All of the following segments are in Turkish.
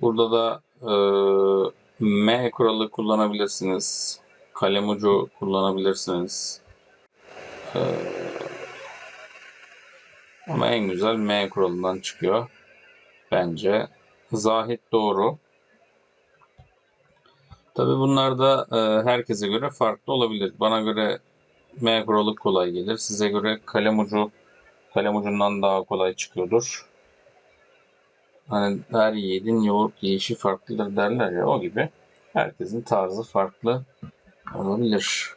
Burada da e, M kuralı kullanabilirsiniz. Kalem ucu kullanabilirsiniz. E, ama en güzel M kuralından çıkıyor. Bence. Zahit doğru. Tabi bunlar da e, herkese göre farklı olabilir. Bana göre M kuralı kolay gelir. Size göre kalem ucu kalem ucundan daha kolay çıkıyordur. Hani her yiğidin yoğurt yiyişi farklıdır derler ya o gibi. Herkesin tarzı farklı olabilir.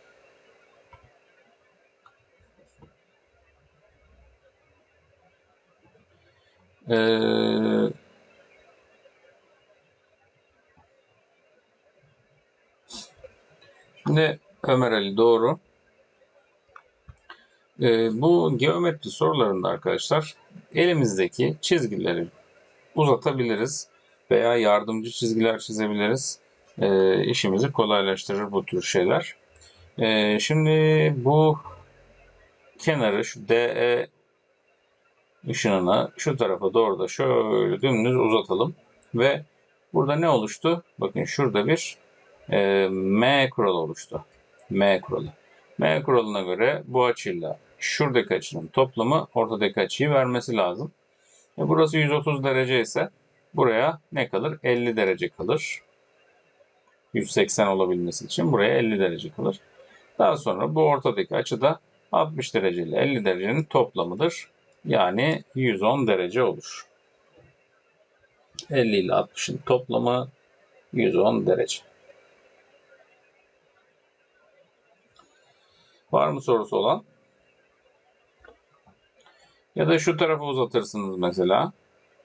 Ee, şimdi Ömer Ali doğru. Ee, bu geometri sorularında arkadaşlar elimizdeki çizgileri uzatabiliriz veya yardımcı çizgiler çizebiliriz. Ee, işimizi kolaylaştırır bu tür şeyler. Ee, şimdi bu kenarı şu DE ışınına şu tarafa doğru da şöyle dümdüz uzatalım ve burada ne oluştu? Bakın şurada bir e, M kuralı oluştu. M kuralı. M kuralına göre bu açıyla şuradaki açının toplamı ortadaki açıyı vermesi lazım. E burası 130 derece ise buraya ne kalır? 50 derece kalır. 180 olabilmesi için buraya 50 derece kalır. Daha sonra bu ortadaki açı da 60 derece ile 50 derecenin toplamıdır. Yani 110 derece olur. 50 ile 60'ın toplamı 110 derece. Var mı sorusu olan? Ya da şu tarafa uzatırsınız mesela.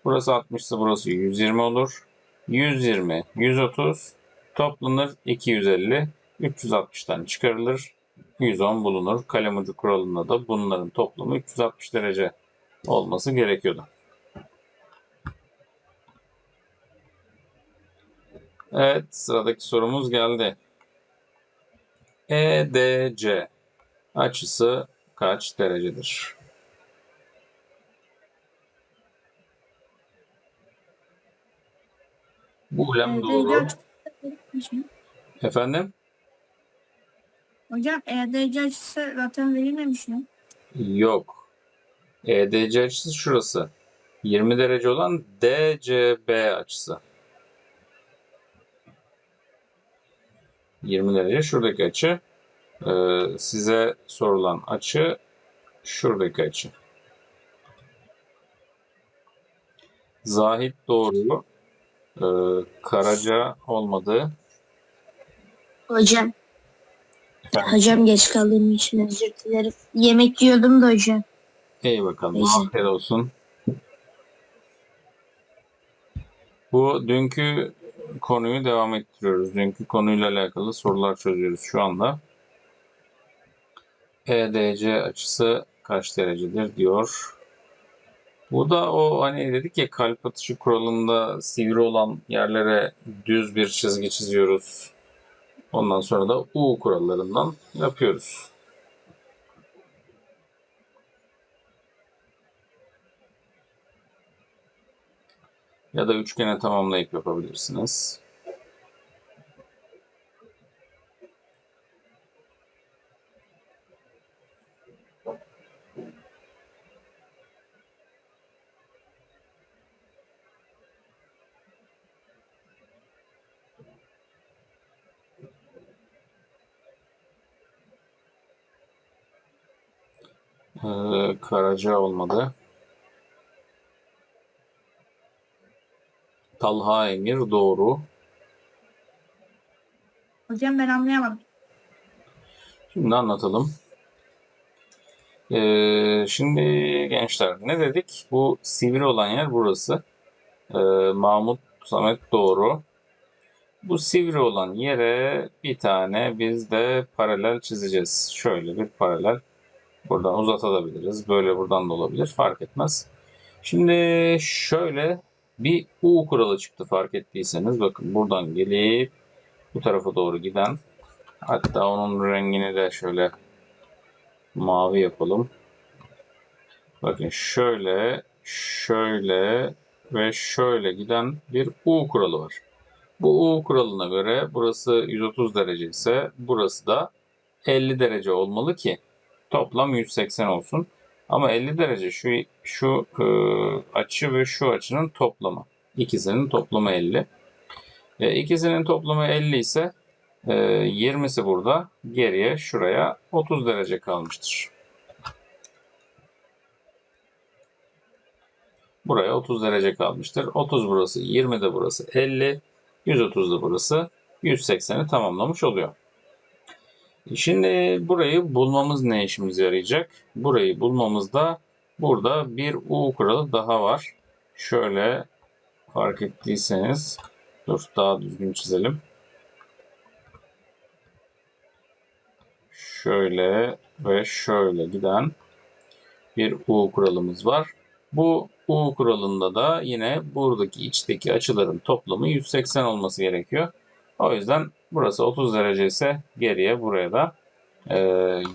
Burası 60 ise burası 120 olur. 120, 130 toplanır 250. 360'tan çıkarılır. 110 bulunur. Kalem ucu kuralında da bunların toplamı 360 derece olması gerekiyordu. Evet sıradaki sorumuz geldi. EDC açısı kaç derecedir? Buğlem EDC doğru. Efendim? Hocam EDC açısı zaten verilmemiş mi? Yok. EDC açısı şurası. 20 derece olan DCB açısı. 20 derece şuradaki açı. Ee, size sorulan açı şuradaki açı. Zahit doğru. Ee, Karaca olmadı. Hocam, Efendim? hocam geç kaldığım için özür dilerim. Yemek yiyordum da hocam. İyi bakalım. Neyse. Afiyet olsun. Bu dünkü konuyu devam ettiriyoruz. Dünkü konuyla alakalı sorular çözüyoruz şu anda. EDC açısı kaç derecedir diyor. Bu da o hani dedik ya kalp atışı kuralında sivri olan yerlere düz bir çizgi çiziyoruz. Ondan sonra da U kurallarından yapıyoruz. Ya da üçgene tamamlayıp yapabilirsiniz. Karaca olmadı. Talha Emir doğru. Hocam ben anlayamadım. Şimdi anlatalım. Ee, şimdi gençler ne dedik? Bu sivri olan yer burası. Ee, Mahmut Samet doğru. Bu sivri olan yere bir tane biz de paralel çizeceğiz. Şöyle bir paralel. Buradan uzatabiliriz. Böyle buradan da olabilir. Fark etmez. Şimdi şöyle bir U kuralı çıktı fark ettiyseniz. Bakın buradan gelip bu tarafa doğru giden hatta onun rengini de şöyle mavi yapalım. Bakın şöyle şöyle ve şöyle giden bir U kuralı var. Bu U kuralına göre burası 130 derece ise burası da 50 derece olmalı ki toplam 180 olsun. Ama 50 derece şu şu e, açı ve şu açının toplamı. İkisinin toplamı 50. E, ikisinin toplamı 50 ise e, 20'si burada. Geriye şuraya 30 derece kalmıştır. Buraya 30 derece kalmıştır. 30 burası, 20 de burası 50, 130 da burası 180'i tamamlamış oluyor. Şimdi burayı bulmamız ne işimize yarayacak? Burayı bulmamızda burada bir U kuralı daha var. Şöyle fark ettiyseniz dur daha düzgün çizelim. Şöyle ve şöyle giden bir U kuralımız var. Bu U kuralında da yine buradaki içteki açıların toplamı 180 olması gerekiyor. O yüzden burası 30 derece ise geriye buraya da e,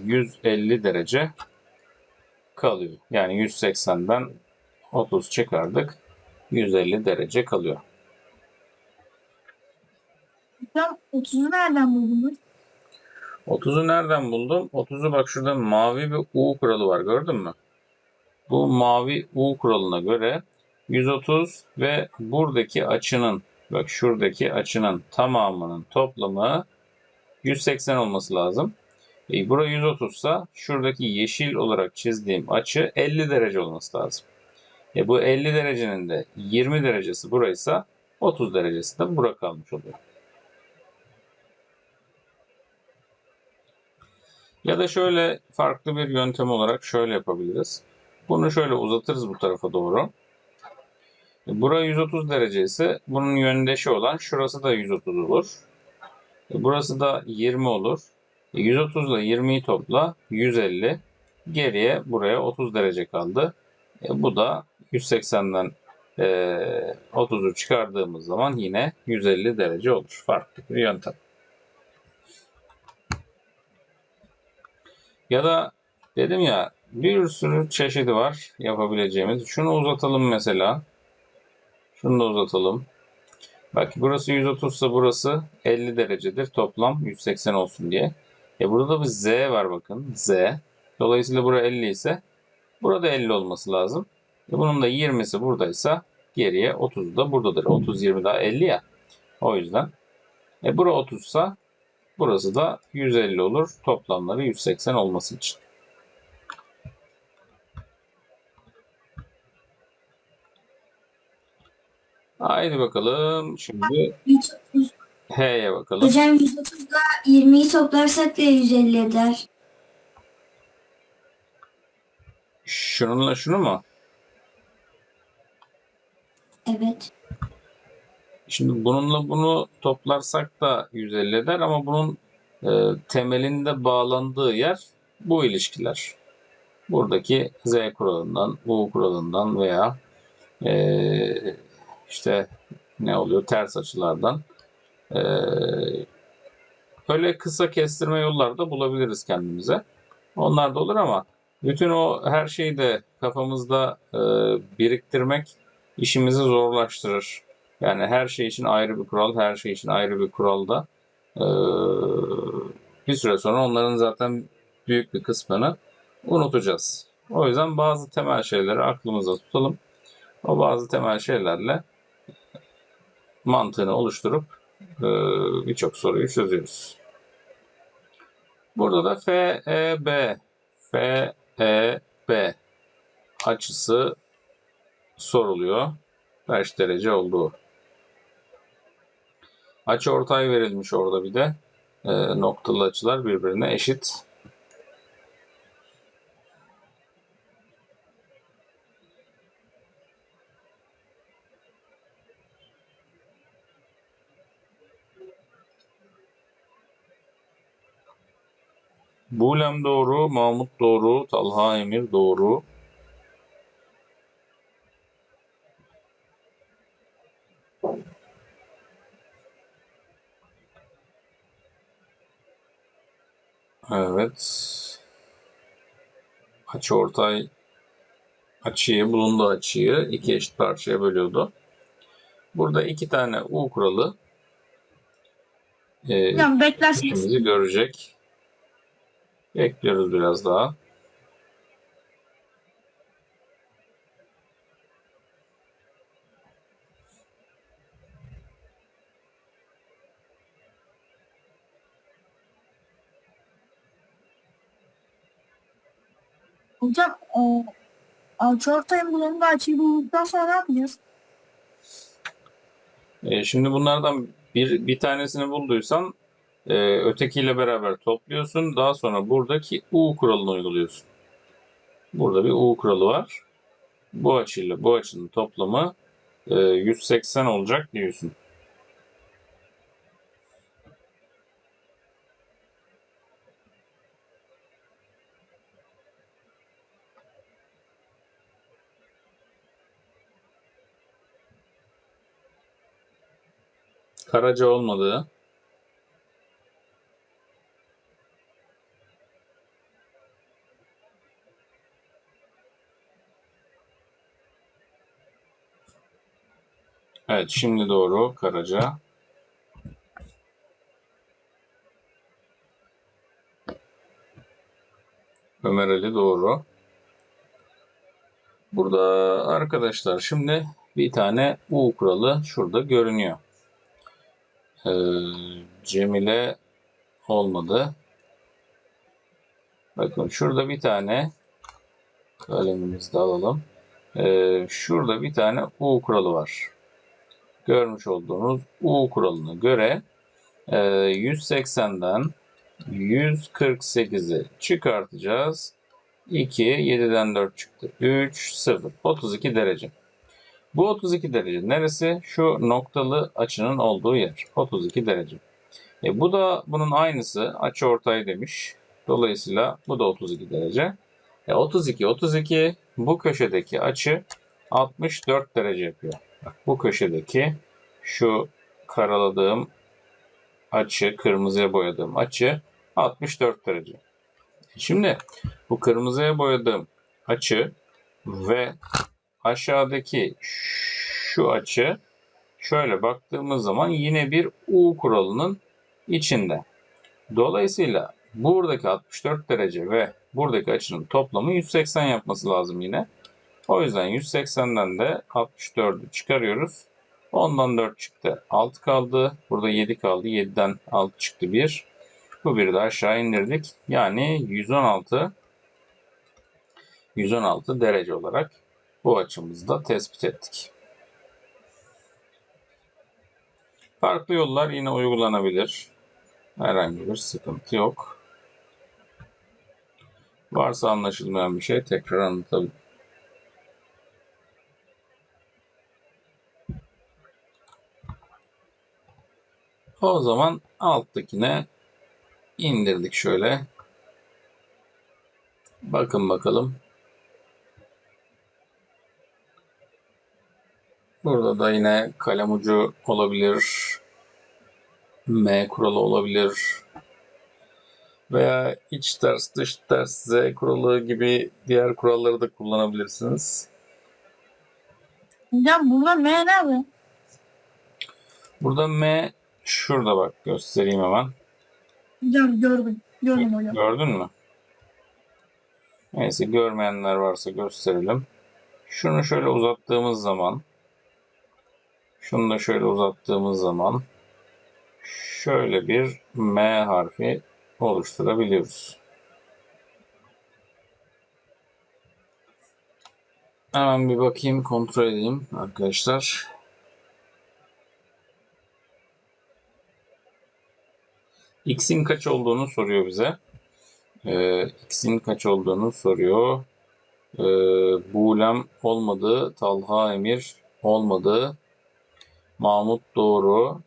150 derece kalıyor. Yani 180'den 30 çıkardık. 150 derece kalıyor. Hocam 30'u nereden buldunuz? 30'u nereden buldum? 30'u bak şurada mavi bir U kuralı var gördün mü? Bu mavi U kuralına göre 130 ve buradaki açının bak şuradaki açının tamamının toplamı 180 olması lazım. E, bura 130 ise şuradaki yeşil olarak çizdiğim açı 50 derece olması lazım. E, bu 50 derecenin de 20 derecesi buraysa 30 derecesi de bura kalmış oluyor. Ya da şöyle farklı bir yöntem olarak şöyle yapabiliriz. Bunu şöyle uzatırız bu tarafa doğru. E, Bura 130 derece ise bunun yöndeşi olan şurası da 130 olur. E, Burası da 20 olur. E, 130 ile 20'yi topla 150. Geriye buraya 30 derece kaldı. E, bu da 180'den e, 30'u çıkardığımız zaman yine 150 derece olur. Farklı bir yöntem. Ya da dedim ya bir sürü çeşidi var yapabileceğimiz. Şunu uzatalım mesela. Şunu da uzatalım. Bak burası 130 ise burası 50 derecedir. Toplam 180 olsun diye. E burada bir Z var bakın. Z. Dolayısıyla bura 50 ise burada 50 olması lazım. E bunun da 20'si buradaysa geriye 30 da buradadır. 30 20 daha 50 ya. O yüzden. E bura 30 ise burası da 150 olur. Toplamları 180 olması için. Haydi bakalım. Şimdi 130. H'ye bakalım. Hocam 130'da 20'yi toplarsak da 150 eder. Şununla şunu mu? Evet. Şimdi bununla bunu toplarsak da 150 eder ama bunun e, temelinde bağlandığı yer bu ilişkiler. Buradaki Z kuralından, U kuralından veya e, işte ne oluyor ters açılardan e, öyle kısa kestirme yollar da bulabiliriz kendimize. Onlar da olur ama bütün o her şeyi de kafamızda e, biriktirmek işimizi zorlaştırır. Yani her şey için ayrı bir kural, her şey için ayrı bir kuralda e, bir süre sonra onların zaten büyük bir kısmını unutacağız. O yüzden bazı temel şeyleri aklımızda tutalım. O bazı temel şeylerle mantığını oluşturup e, birçok soruyu çözüyoruz. Burada da FEB FEB açısı soruluyor. Kaç derece olduğu. Açı ortay verilmiş orada bir de. E, noktalı açılar birbirine eşit. Bulem doğru, Mahmut doğru, Talha Emir doğru. Evet. Açıortay açıyı, bulunduğu açıyı iki eşit parçaya bölüyordu. Burada iki tane U kuralı e, beklerseniz. işimizi görecek. Bekliyoruz biraz daha. Hocam o alçı ortayın bulunduğu açıyı bulduktan sonra ne yapacağız? E, şimdi bunlardan bir, bir tanesini bulduysan e, ötekiyle beraber topluyorsun. Daha sonra buradaki U kuralını uyguluyorsun. Burada bir U kuralı var. Bu açıyla bu açının toplamı e, 180 olacak diyorsun. Karaca olmadığı Evet şimdi doğru Karaca. Ömer Ali doğru. Burada arkadaşlar şimdi bir tane U kuralı şurada görünüyor. Ee, Cemile olmadı. Bakın şurada bir tane kalemimizi de alalım. Ee, şurada bir tane U kuralı var. Görmüş olduğunuz U kuralına göre e, 180'den 148'i çıkartacağız. 2, 7'den 4 çıktı. 3, 0. 32 derece. Bu 32 derece neresi? Şu noktalı açının olduğu yer. 32 derece. E, bu da bunun aynısı. Açı ortay demiş. Dolayısıyla bu da 32 derece. E, 32, 32 bu köşedeki açı 64 derece yapıyor. Bak, bu köşedeki şu karaladığım açı, kırmızıya boyadığım açı 64 derece. Şimdi bu kırmızıya boyadığım açı ve aşağıdaki şu açı şöyle baktığımız zaman yine bir U kuralının içinde. Dolayısıyla buradaki 64 derece ve buradaki açının toplamı 180 yapması lazım yine. O yüzden 180'den de 64'ü çıkarıyoruz. Ondan 4 çıktı. 6 kaldı. Burada 7 kaldı. 7'den 6 çıktı 1. Bu biri de aşağı indirdik. Yani 116 116 derece olarak bu açımızı da tespit ettik. Farklı yollar yine uygulanabilir. Herhangi bir sıkıntı yok. Varsa anlaşılmayan bir şey tekrar anlatabilirim. O zaman alttakine indirdik şöyle. Bakın bakalım. Burada da yine kalem ucu olabilir. M kuralı olabilir. Veya iç ters dış ters Z kuralı gibi diğer kuralları da kullanabilirsiniz. Hocam burada M nerede? Burada M şurada bak göstereyim hemen. Hocam gördüm. Gördüm hocam. Gördün mü? Neyse görmeyenler varsa gösterelim. Şunu şöyle uzattığımız zaman şunu da şöyle uzattığımız zaman şöyle bir M harfi oluşturabiliyoruz. Hemen bir bakayım kontrol edeyim arkadaşlar. X'in kaç olduğunu soruyor bize. Ee, X'in kaç olduğunu soruyor. Ee, Buğlem olmadı. Talha Emir olmadı. Mahmut doğru.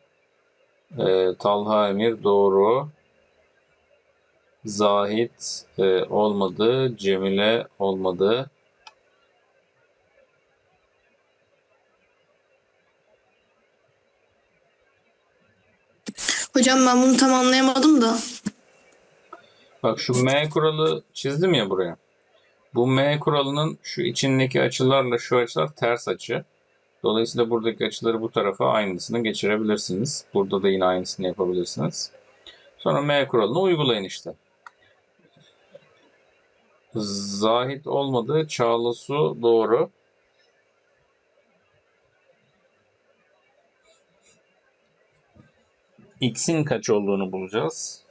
Ee, Talha Emir doğru. Zahit e, olmadı. Cemile olmadı. Hocam ben bunu tam anlayamadım da. Bak şu M kuralı çizdim ya buraya. Bu M kuralının şu içindeki açılarla şu açılar ters açı. Dolayısıyla buradaki açıları bu tarafa aynısını geçirebilirsiniz. Burada da yine aynısını yapabilirsiniz. Sonra M kuralını uygulayın işte. Zahit olmadı. Çağla su doğru. X'in kaç olduğunu bulacağız.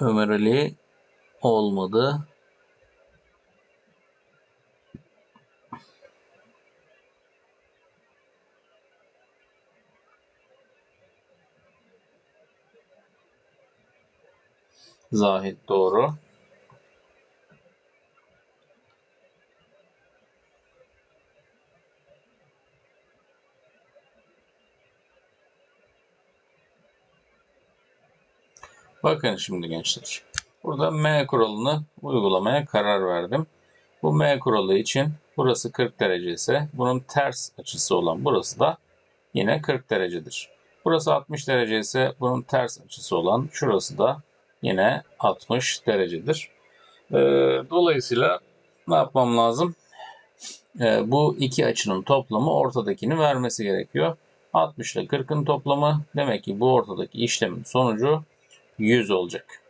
Ömer Ali olmadı. Zahit doğru. Bakın şimdi gençler. Burada M kuralını uygulamaya karar verdim. Bu M kuralı için burası 40 derece ise bunun ters açısı olan burası da yine 40 derecedir. Burası 60 derece ise bunun ters açısı olan şurası da yine 60 derecedir. Ee, dolayısıyla ne yapmam lazım? Ee, bu iki açının toplamı ortadakini vermesi gerekiyor. 60 ile 40'ın toplamı demek ki bu ortadaki işlemin sonucu 100 olacak.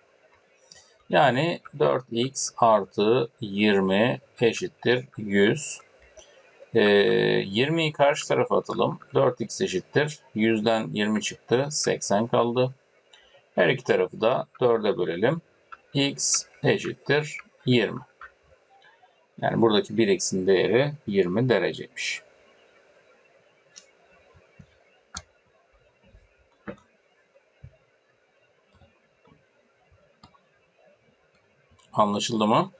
Yani 4x artı 20 eşittir 100. Ee, 20'yi karşı tarafa atalım. 4x eşittir. 100'den 20 çıktı. 80 kaldı. Her iki tarafı da 4'e bölelim. x eşittir 20. Yani buradaki 1x'in değeri 20 dereceymiş. Anlaşıldı mı?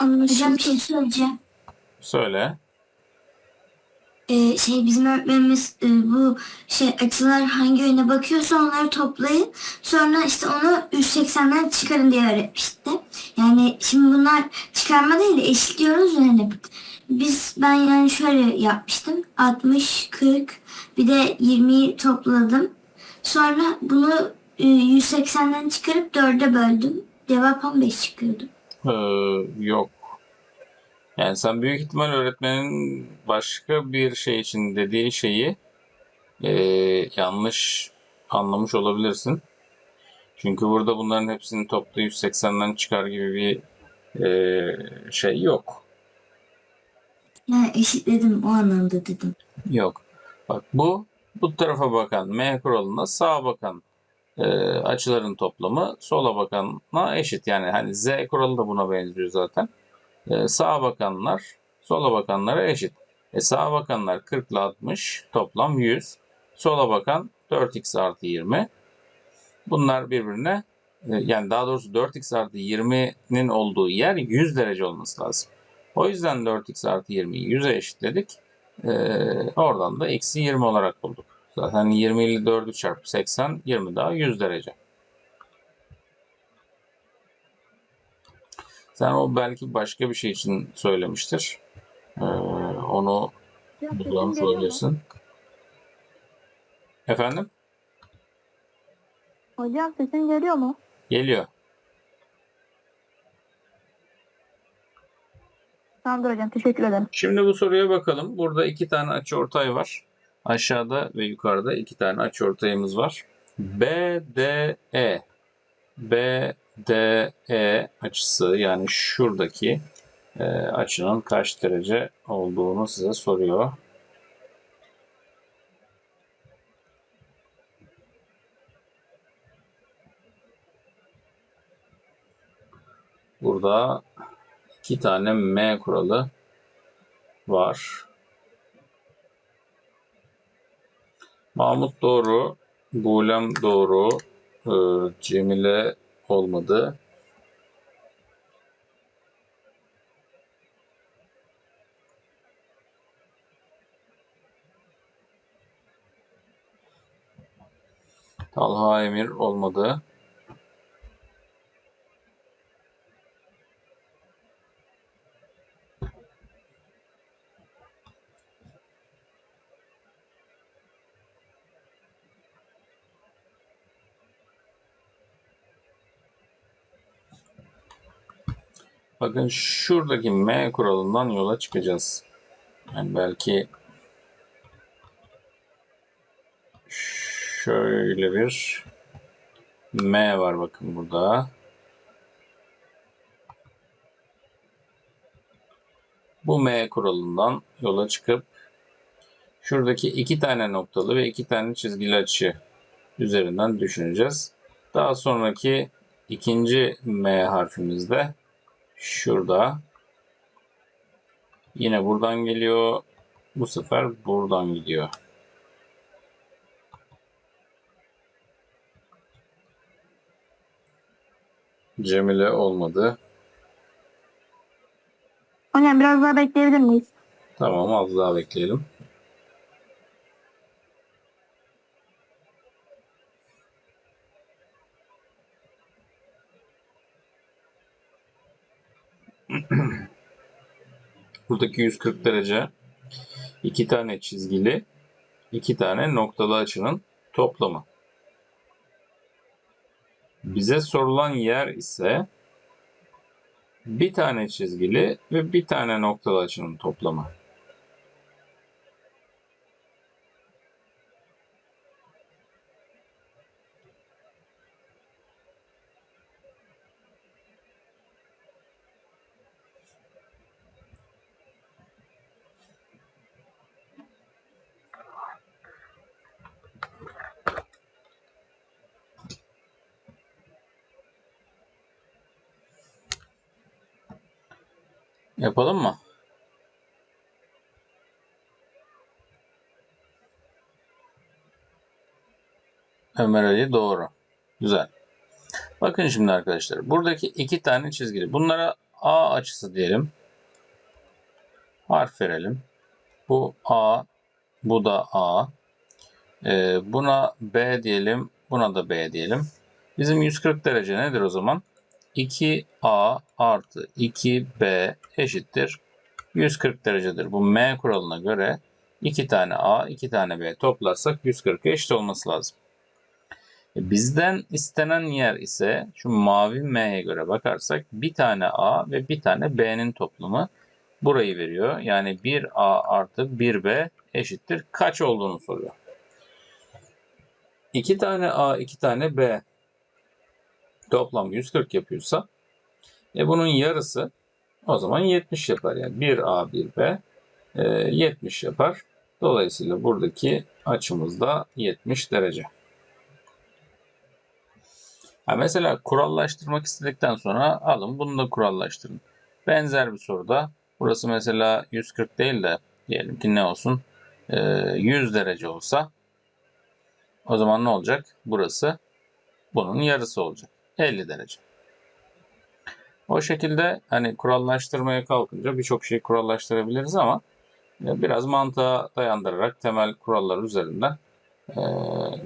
Hocam bir şey Anlaşıldı. söyleyeceğim. Söyle. Ee, şey bizim öğretmenimiz e, bu şey açılar hangi yöne bakıyorsa onları toplayın. Sonra işte onu 180'den çıkarın diye öğretmişti. Yani şimdi bunlar çıkarma değil de eşitliyoruz yani. Biz ben yani şöyle yapmıştım. 60, 40 bir de 20'yi topladım. Sonra bunu e, 180'den çıkarıp 4'e böldüm. Cevap 15 çıkıyordu. Ee, yok. Yani sen büyük ihtimal öğretmenin başka bir şey için dediği şeyi e, yanlış anlamış olabilirsin. Çünkü burada bunların hepsinin toplu 180'den çıkar gibi bir e, şey yok. Yani eşitledim o anlamda dedim. Yok. Bak bu bu tarafa bakan M kuralına sağa bakan e, açıların toplamı sola bakana eşit. Yani hani Z kuralı da buna benziyor zaten. E, sağa bakanlar sola bakanlara eşit. E, sağa bakanlar 40 ile 60 toplam 100. Sola bakan 4x artı 20. Bunlar birbirine e, yani daha doğrusu 4x artı 20'nin olduğu yer 100 derece olması lazım. O yüzden 4x artı 20'yi 100'e eşitledik. Ee, oradan da eksi 20 olarak bulduk. Zaten 20 ile 4'ü çarpı 80, 20 daha 100 derece. Sen o belki başka bir şey için söylemiştir. Ee, onu bulmuş olabilirsin. Efendim? Hocam sesin geliyor mu? Geliyor. Tamamdır hocam teşekkür ederim. Şimdi bu soruya bakalım. Burada iki tane açıortay var. Aşağıda ve yukarıda iki tane açıortayımız var. BDE BDE açısı yani şuradaki e, açının kaç derece olduğunu size soruyor. Burada iki tane M kuralı var. Mahmut doğru, Bulem doğru, e, Cemile olmadı. Talha Emir olmadı. Bakın şuradaki M kuralından yola çıkacağız. Yani belki şöyle bir M var bakın burada. Bu M kuralından yola çıkıp şuradaki iki tane noktalı ve iki tane çizgili açı üzerinden düşüneceğiz. Daha sonraki ikinci M harfimiz de şurada. Yine buradan geliyor. Bu sefer buradan gidiyor. Cemile olmadı. Hocam biraz daha bekleyebilir miyiz? Tamam az daha bekleyelim. Buradaki 140 derece iki tane çizgili iki tane noktalı açının toplamı. Bize sorulan yer ise bir tane çizgili ve bir tane noktalı açının toplamı. Yapalım mı? Ömer Ali doğru. Güzel. Bakın şimdi arkadaşlar. Buradaki iki tane çizgili. Bunlara A açısı diyelim. Harf verelim. Bu A. Bu da A. Ee, buna B diyelim. Buna da B diyelim. Bizim 140 derece nedir o zaman? 2A artı 2B eşittir 140 derecedir. Bu M kuralına göre 2 tane A, 2 tane B toplarsak 140'a eşit olması lazım. E, Bizden istenen yer ise şu mavi M'ye göre bakarsak bir tane A ve bir tane B'nin toplamı burayı veriyor. Yani 1A artı 1B eşittir kaç olduğunu soruyor. 2 tane A, 2 tane B toplam 140 yapıyorsa e bunun yarısı o zaman 70 yapar. Yani 1A 1B e, 70 yapar. Dolayısıyla buradaki açımız da 70 derece. Ha mesela kurallaştırmak istedikten sonra alın bunu da kurallaştırın. Benzer bir soruda burası mesela 140 değil de diyelim ki ne olsun e, 100 derece olsa o zaman ne olacak? Burası bunun yarısı olacak. 50 derece. O şekilde hani kurallaştırmaya kalkınca birçok şeyi kurallaştırabiliriz ama biraz mantığa dayandırarak temel kurallar üzerinden e,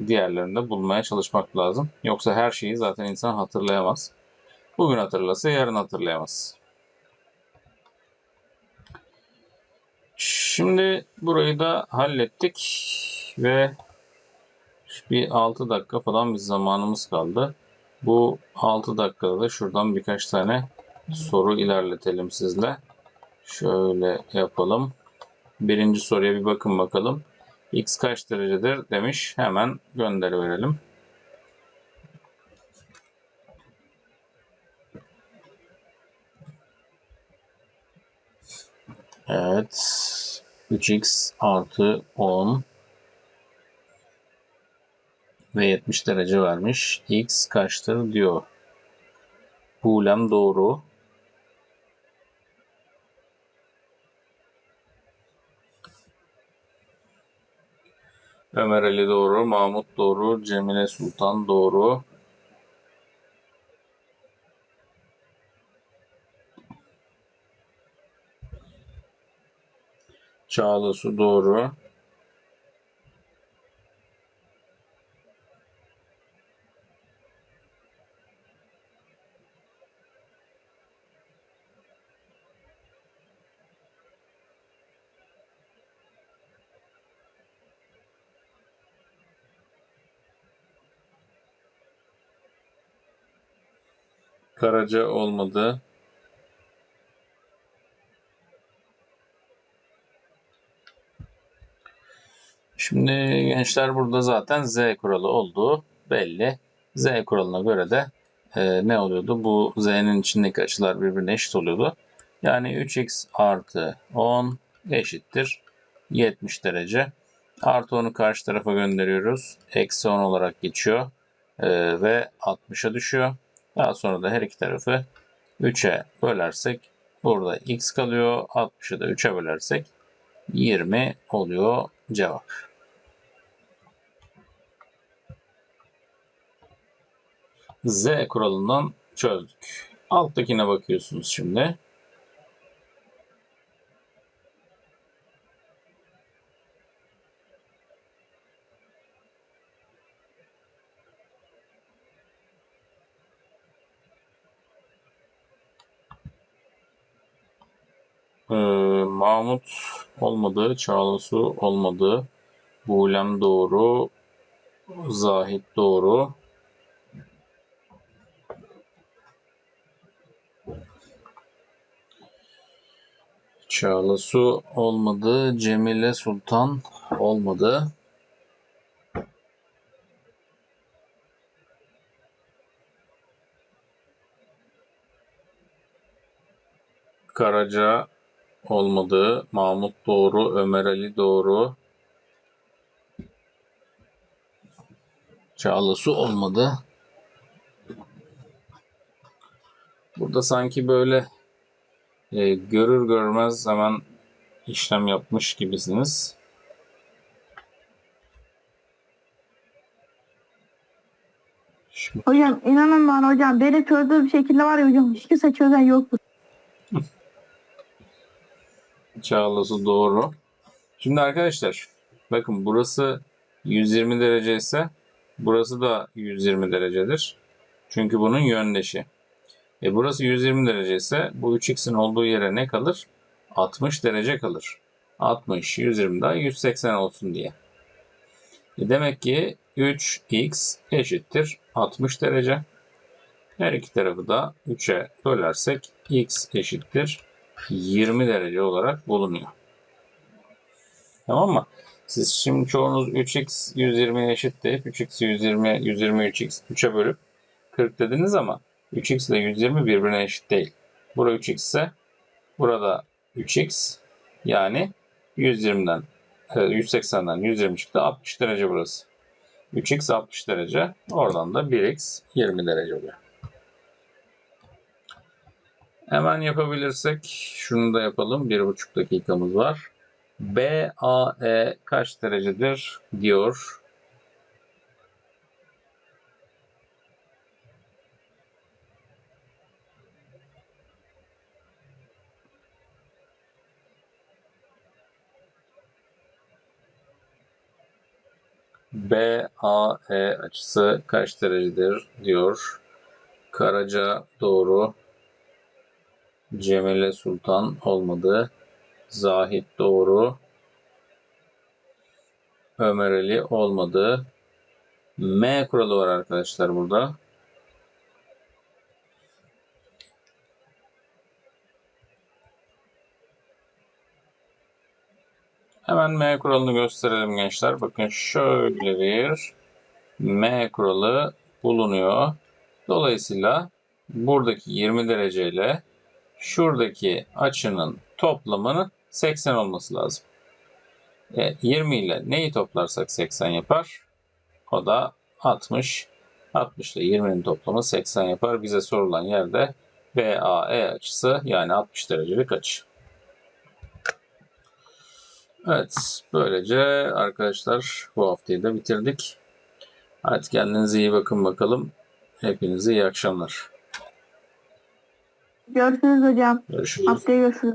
diğerlerini de bulmaya çalışmak lazım. Yoksa her şeyi zaten insan hatırlayamaz. Bugün hatırlasa yarın hatırlayamaz. Şimdi burayı da hallettik ve bir 6 dakika falan bir zamanımız kaldı. Bu 6 dakikada da şuradan birkaç tane soru ilerletelim sizle. Şöyle yapalım. Birinci soruya bir bakın bakalım. X kaç derecedir demiş. Hemen gönderi verelim. Evet. 3x artı 10 ve 70 derece vermiş. X kaçtır diyor. Bulem doğru. Ömer Ali doğru, Mahmut doğru, Cemile Sultan doğru. Çağla Su doğru. Karaca olmadı. Şimdi gençler burada zaten Z kuralı olduğu belli. Z kuralına göre de e, ne oluyordu? Bu Z'nin içindeki açılar birbirine eşit oluyordu. Yani 3x artı 10 eşittir 70 derece. Artı 10'u karşı tarafa gönderiyoruz. Eksi 10 olarak geçiyor. E, ve 60'a düşüyor. Daha sonra da her iki tarafı 3'e bölersek burada x kalıyor. 60'ı da 3'e bölersek 20 oluyor cevap. Z kuralından çözdük. Alttakine bakıyorsunuz şimdi. Ee, Mahmut olmadı, Çağlasu olmadı. Buğlem doğru, Zahit doğru. Çağlasu olmadı, Cemile Sultan olmadı. Karaca olmadı. Mahmut doğru, Ömer Ali doğru. Çağlasu olmadı. Burada sanki böyle e, görür görmez hemen işlem yapmış gibisiniz. Hocam inanın bana hocam benim çözdüğüm şekilde var ya hocam hiç kimse çözen yoktur. Çağlası doğru. Şimdi arkadaşlar bakın burası 120 derece ise burası da 120 derecedir. Çünkü bunun yöndeşi. E burası 120 derece ise bu 3x'in olduğu yere ne kalır? 60 derece kalır. 60, 120 daha 180 olsun diye. E demek ki 3x eşittir 60 derece. Her iki tarafı da 3'e bölersek x eşittir 20 derece olarak bulunuyor. Tamam mı? Siz şimdi çoğunuz 3x 120'ye eşit deyip 3x 120 123x 3'e bölüp 40 dediniz ama 3x ile 120 birbirine eşit değil. Bura 3x ise burada 3x yani 120'den e, 180'den 120 çıktı 60 derece burası. 3x 60 derece. Oradan da 1x 20 derece oluyor. Hemen yapabilirsek şunu da yapalım. Bir buçuk dakikamız var. BAE kaç derecedir diyor. BAE açısı kaç derecedir diyor. Karaca doğru. Cemile Sultan olmadı. Zahit doğru. Ömer Ali olmadı. M kuralı var arkadaşlar burada. Hemen M kuralını gösterelim gençler. Bakın şöyle bir M kuralı bulunuyor. Dolayısıyla buradaki 20 derece ile şuradaki açının toplamının 80 olması lazım. E, 20 ile neyi toplarsak 80 yapar? O da 60. 60 ile 20'nin toplamı 80 yapar. Bize sorulan yerde BAE açısı yani 60 derecelik açı. Evet, böylece arkadaşlar bu haftayı da bitirdik. Hadi kendinize iyi bakın bakalım. Hepinize iyi akşamlar. Görüşürüz hocam. Görüşürüz. Haftaya görüşürüz.